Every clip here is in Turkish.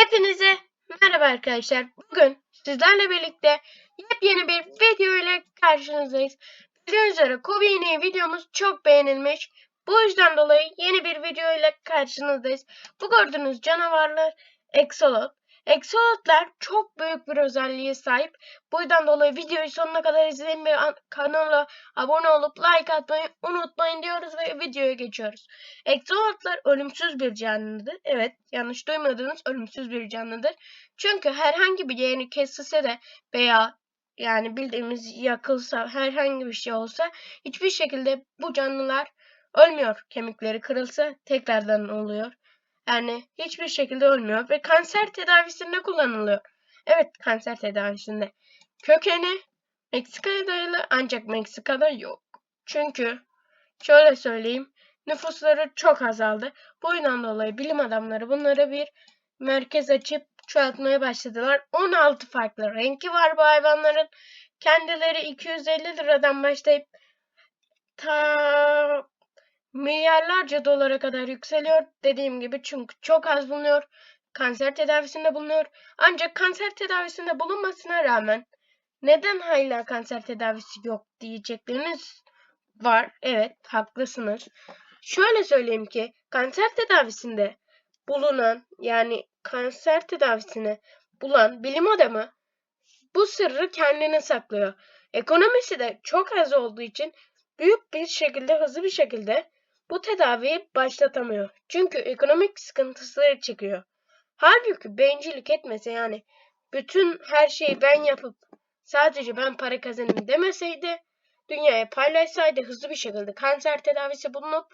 Hepinize merhaba arkadaşlar. Bugün sizlerle birlikte yepyeni bir video ile karşınızdayız. Bildiğiniz üzere Kobe videomuz çok beğenilmiş. Bu yüzden dolayı yeni bir video ile karşınızdayız. Bu gördüğünüz canavarlar Exolot. Exolotlar çok büyük bir özelliğe sahip. Bu yüzden dolayı videoyu sonuna kadar izleyin ve kanala abone olup like atmayı unutmayın diyoruz ve videoya geçiyoruz. Exolotlar ölümsüz bir canlıdır. Evet yanlış duymadınız ölümsüz bir canlıdır. Çünkü herhangi bir yerini kesilse de veya yani bildiğimiz yakılsa herhangi bir şey olsa hiçbir şekilde bu canlılar ölmüyor. Kemikleri kırılsa tekrardan oluyor. Yani hiçbir şekilde ölmüyor ve kanser tedavisinde kullanılıyor. Evet kanser tedavisinde. Kökeni Meksika'ya dayalı ancak Meksika'da yok. Çünkü şöyle söyleyeyim nüfusları çok azaldı. Bu yüzden dolayı bilim adamları bunlara bir merkez açıp çoğaltmaya başladılar. 16 farklı renki var bu hayvanların. Kendileri 250 liradan başlayıp ta milyarlarca dolara kadar yükseliyor. Dediğim gibi çünkü çok az bulunuyor. Kanser tedavisinde bulunuyor. Ancak kanser tedavisinde bulunmasına rağmen neden hala kanser tedavisi yok diyecekleriniz var. Evet haklısınız. Şöyle söyleyeyim ki kanser tedavisinde bulunan yani kanser tedavisini bulan bilim adamı bu sırrı kendine saklıyor. Ekonomisi de çok az olduğu için büyük bir şekilde hızlı bir şekilde bu tedaviyi başlatamıyor. Çünkü ekonomik sıkıntıları çekiyor. Halbuki bencillik etmese yani bütün her şeyi ben yapıp sadece ben para kazanayım demeseydi dünyaya paylaşsaydı hızlı bir şekilde kanser tedavisi bulunup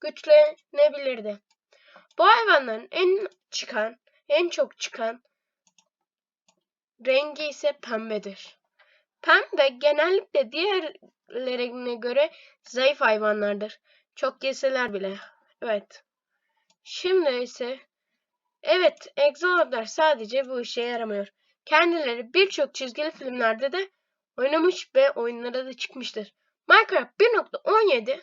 güçlenebilirdi. Bu hayvanların en çıkan, en çok çıkan rengi ise pembedir. Pembe genellikle diğerlerine göre zayıf hayvanlardır. Çok yeseler bile. Evet. Şimdi ise evet egzolotlar sadece bu işe yaramıyor. Kendileri birçok çizgili filmlerde de oynamış ve oyunlara da çıkmıştır. Minecraft 1.17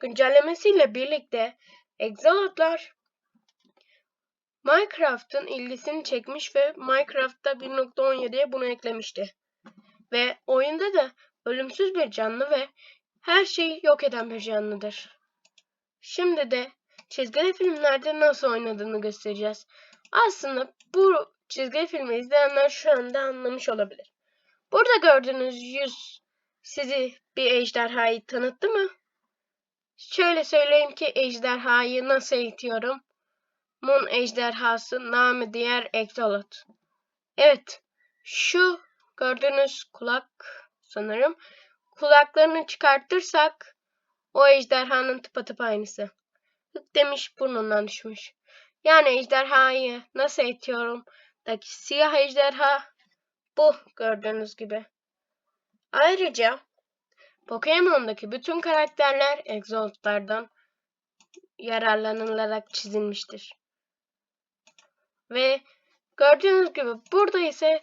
güncellemesiyle birlikte egzolotlar Minecraft'ın ilgisini çekmiş ve Minecraft'ta 1.17'ye bunu eklemişti. Ve oyunda da ölümsüz bir canlı ve her şeyi yok eden bir canlıdır. Şimdi de çizgili filmlerde nasıl oynadığını göstereceğiz. Aslında bu çizgili filmi izleyenler şu anda anlamış olabilir. Burada gördüğünüz yüz sizi bir ejderhayı tanıttı mı? Şöyle söyleyeyim ki ejderhayı nasıl eğitiyorum? Moon ejderhası namı diğer Exolot. Evet, şu gördüğünüz kulak sanırım. Kulaklarını çıkartırsak o ejderhanın tıpatıp aynısı. Hık demiş burnundan düşmüş. Yani ejderhayı nasıl etiyorum? Daki siyah ejderha bu gördüğünüz gibi. Ayrıca Pokemon'daki bütün karakterler Exalt'lardan yararlanılarak çizilmiştir. Ve gördüğünüz gibi burada ise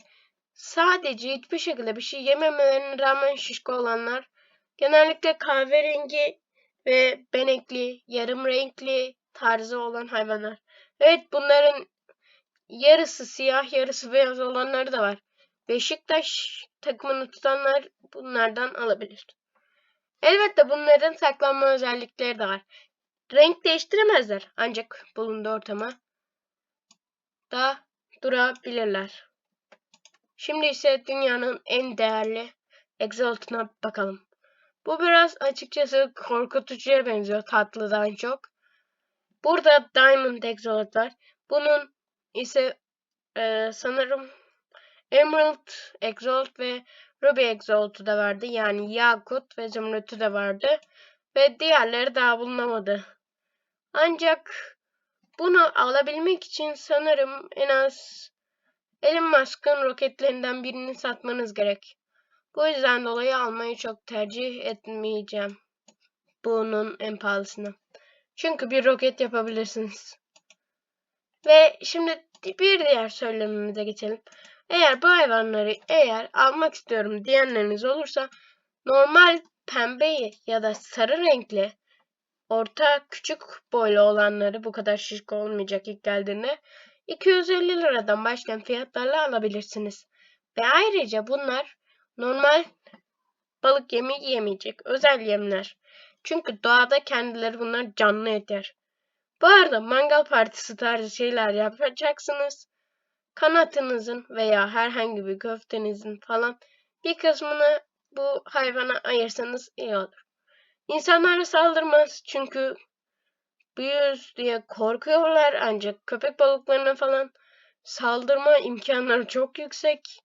sadece hiçbir şekilde bir şey yememelerine rağmen şişko olanlar genellikle kahverengi ve benekli, yarım renkli tarzı olan hayvanlar. Evet bunların yarısı siyah yarısı beyaz olanları da var. Beşiktaş takımını tutanlar bunlardan alabilir. Elbette bunların saklanma özellikleri de var. Renk değiştiremezler ancak bulunduğu ortama da durabilirler. Şimdi ise dünyanın en değerli Exalt'ına bakalım. Bu biraz açıkçası korkutucuya benziyor tatlıdan çok. Burada Diamond Exalt var. Bunun ise e, sanırım Emerald Exalt ve Ruby Exalt'u da vardı. Yani Yakut ve Zümrüt'ü de vardı. Ve diğerleri daha bulunamadı. Ancak bunu alabilmek için sanırım en az Elon Musk'ın roketlerinden birini satmanız gerek. Bu yüzden dolayı almayı çok tercih etmeyeceğim. Bunun en pahalısını. Çünkü bir roket yapabilirsiniz. Ve şimdi bir diğer söylemimize geçelim. Eğer bu hayvanları eğer almak istiyorum diyenleriniz olursa normal pembeyi ya da sarı renkli orta küçük boylu olanları bu kadar şişko olmayacak ilk geldiğinde 250 liradan başlayan fiyatlarla alabilirsiniz. Ve ayrıca bunlar normal balık yemi yemeyecek özel yemler. Çünkü doğada kendileri bunlar canlı eder. Bu arada mangal partisi tarzı şeyler yapacaksınız. Kanatınızın veya herhangi bir köftenizin falan bir kısmını bu hayvana ayırsanız iyi olur. İnsanlara saldırmaz çünkü büyüyoruz diye korkuyorlar ancak köpek balıklarına falan saldırma imkanları çok yüksek.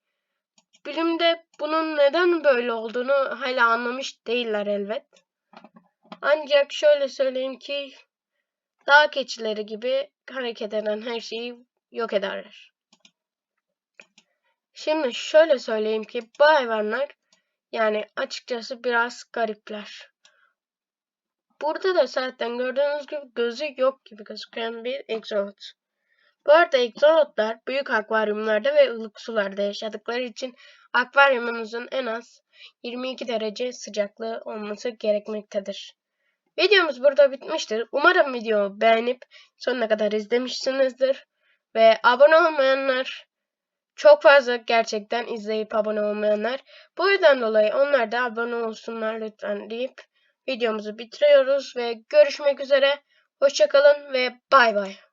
Bilimde bunun neden böyle olduğunu hala anlamış değiller elbet. Ancak şöyle söyleyeyim ki dağ keçileri gibi hareket eden her şeyi yok ederler. Şimdi şöyle söyleyeyim ki bu hayvanlar yani açıkçası biraz garipler. Burada da zaten gördüğünüz gibi gözü yok gibi gözüken bir egzolot. Bu arada egzolotlar büyük akvaryumlarda ve ılık sularda yaşadıkları için akvaryumunuzun en az 22 derece sıcaklığı olması gerekmektedir. Videomuz burada bitmiştir. Umarım videomu beğenip sonuna kadar izlemişsinizdir. Ve abone olmayanlar çok fazla gerçekten izleyip abone olmayanlar. Bu yüzden dolayı onlar da abone olsunlar lütfen deyip videomuzu bitiriyoruz ve görüşmek üzere. Hoşçakalın ve bay bay.